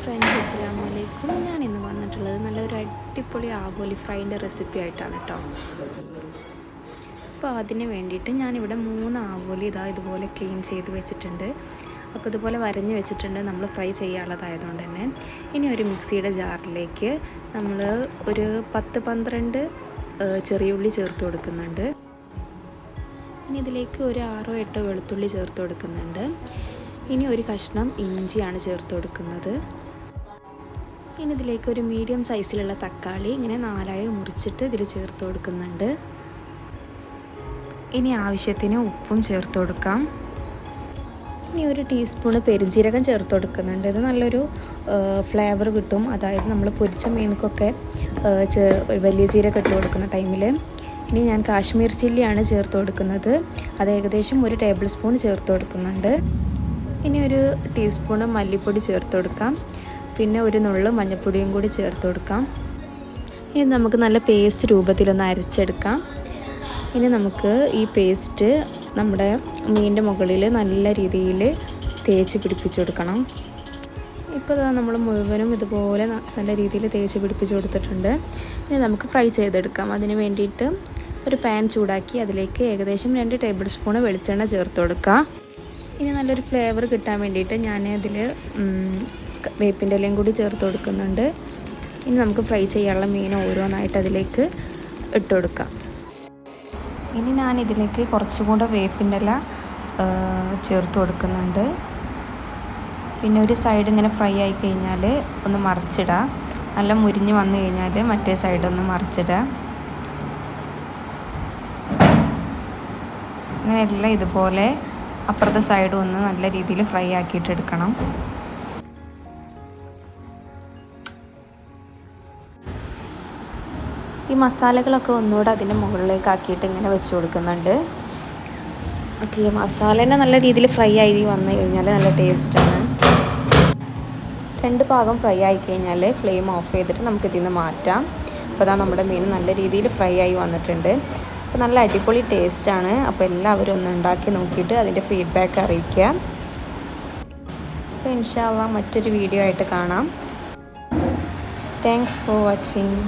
Friends അസ്സലാമു വലൈക്കും ഞാൻ ഇന്ന് വന്നിട്ടുള്ളത് നല്ലൊരു അടിപൊളി ആവോലി ഫ്രൈന്റെ റെസിപ്പി ആയിട്ടാണ് കേട്ടോ. അപ്പോൾ അതിന് വേണ്ടിയിട്ട് ഞാനിവിടെ മൂന്ന് ആവോലി ഇതാ ഇതുപോലെ ക്ലീൻ ചെയ്ത് വെച്ചിട്ടുണ്ട്. അപ്പോൾ ഇതുപോലെ വരഞ്ഞ് വെച്ചിട്ടുണ്ട് നമ്മൾ ഫ്രൈ ചെയ്യാനുള്ളതായതുകൊണ്ട് തന്നെ. ഇനി ഒരു മിക്സിയുടെ ജാറിലേക്ക് നമ്മൾ ഒരു പത്ത് പന്ത്രണ്ട് ചെറിയ ചെറിയുള്ളി ചേർത്ത് കൊടുക്കുന്നുണ്ട്. ഇനി ഇതിലേക്ക് ഒരു ആറോ എട്ടോ വെളുത്തുള്ളി ചേർത്ത് കൊടുക്കുന്നുണ്ട്. ഇനി ഒരു കഷ്ണം ഇഞ്ചിയാണ് ചേർത്ത് കൊടുക്കുന്നത്. ഇനി ഇതിലേക്ക് ഒരു മീഡിയം സൈസിലുള്ള തക്കാളി ഇങ്ങനെ നാലായി മുറിച്ചിട്ട് ഇതിൽ ചേർത്ത് കൊടുക്കുന്നുണ്ട്. ഇനി ആവശ്യത്തിന് ഉപ്പും ചേർത്ത് കൊടുക്കാം. ഇനി ഒരു ടീസ്പൂണ് പെരുംജീരകം ചേർത്ത് കൊടുക്കുന്നുണ്ട്. ഇത് നല്ലൊരു ഫ്ലേവർ കിട്ടും. അതായത് നമ്മൾ പൊരിച്ച മീനുക്കൊക്കെ വലിയ ജീരകം ഇട്ട് കൊടുക്കുന്ന ടൈമിൽ ഇനി ഞാൻ കാശ്മീർ ചില്ലിയാണ് ചേർത്ത് കൊടുക്കുന്നത്. അത് ഏകദേശം ഒരു ടേബിൾ സ്പൂൺ ചേർത്ത് കൊടുക്കുന്നുണ്ട്. ഇനി ഒരു ടീസ്പൂണ് മല്ലിപ്പൊടി ചേർത്ത് കൊടുക്കാം. പിന്നെ ഒരു നുള്ളു മഞ്ഞൾപ്പൊടിയും കൂടി ചേർത്ത് കൊടുക്കാം. ഇനി നമുക്ക് നല്ല പേസ്റ്റ് രൂപത്തിലൊന്ന് അരച്ചെടുക്കാം. ഇനി നമുക്ക് ഈ പേസ്റ്റ് നമ്മുടെ മീനിന്റെ മുകളിൽ നല്ല രീതിയിൽ തേച്ച് പിടിപ്പിച്ചു കൊടുക്കണം. ഇപ്പോൾ നമ്മൾ മുഴുവനും ഇതുപോലെ നല്ല രീതിയിൽ തേച്ച് പിടിപ്പിച്ച് കൊടുത്തിട്ടുണ്ട്. ഇനി നമുക്ക് ഫ്രൈ ചെയ്തെടുക്കാം. അതിന് വേണ്ടിയിട്ട് ഒരു പാൻ ചൂടാക്കി അതിലേക്ക് ഏകദേശം രണ്ട് ടേബിൾ സ്പൂണ് വെളിച്ചെണ്ണ ചേർത്ത് കൊടുക്കാം. ഇനി നല്ലൊരു ഫ്ലേവർ കിട്ടാൻ വേണ്ടിയിട്ട് ഞാൻ ഇതിൽ വേപ്പിന്റെ ഇലയും കൂടി ചേർത്ത് കൊടുക്കുന്നുണ്ട്. ഇനി നമുക്ക് ഫ്രൈ ചെയ്യാനുള്ള മീൻ ഓരോന്നായിട്ട് അതിലേക്ക് ഇട്ട് കൊടുക്കാം. ഇനി ഞാൻ ഇതിലേക്ക് കുറച്ചും കൂടെ വേപ്പിന്റെ ഇല ചേർത്ത് കൊടുക്കുന്നുണ്ട്. പിന്നെ ഒരു സൈഡ് ഇങ്ങനെ ഫ്രൈ ആയി കഴിഞ്ഞാൽ ഒന്ന് മറിച്ചിടാം. നല്ല മുരിഞ്ഞ് വന്നു കഴിഞ്ഞാൽ മറ്റേ സൈഡ് ഒന്ന് മറിച്ചിടാം. അങ്ങനെ എല്ലാം ഇതുപോലെ അപ്പുറത്തെ സൈഡും ഒന്ന് നല്ല രീതിയിൽ ഫ്രൈ ആക്കിയിട്ട് എടുക്കണം. ഈ മസാലകളൊക്കെ ഒന്നുകൂടെ അതിന്റെ മുകളിലേക്ക് ആക്കിയിട്ട് ഇങ്ങനെ വെച്ച് കൊടുക്കുന്നുണ്ട്. ഓക്കെ ഈ തന്നെ നല്ല രീതിയിൽ ഫ്രൈ ആയി വന്നു കഴിഞ്ഞാൽ നല്ല ടേസ്റ്റാണ് രണ്ട് ഭാഗം ഫ്രൈ ആയി കഴിഞ്ഞാൽ ഫ്ലെയിം ഓഫ് ചെയ്തിട്ട് നമുക്കിതിൽ നിന്ന് മാറ്റാം. അപ്പോൾ അതാ നമ്മുടെ മീൻ നല്ല രീതിയിൽ ഫ്രൈ ആയി വന്നിട്ടുണ്ട്. അപ്പോൾ നല്ല അടിപൊളി ടേസ്റ്റാണ്. അപ്പോൾ എല്ലാവരും ഒന്ന് ഉണ്ടാക്കി നോക്കിയിട്ട് അതിന്റെ ഫീഡ്ബാക്ക് അറിയിക്കുക. അപ്പോൾ ഇൻഷാല്ല മറ്റൊരു വീഡിയോ ആയിട്ട് കാണാം. Thanks for watching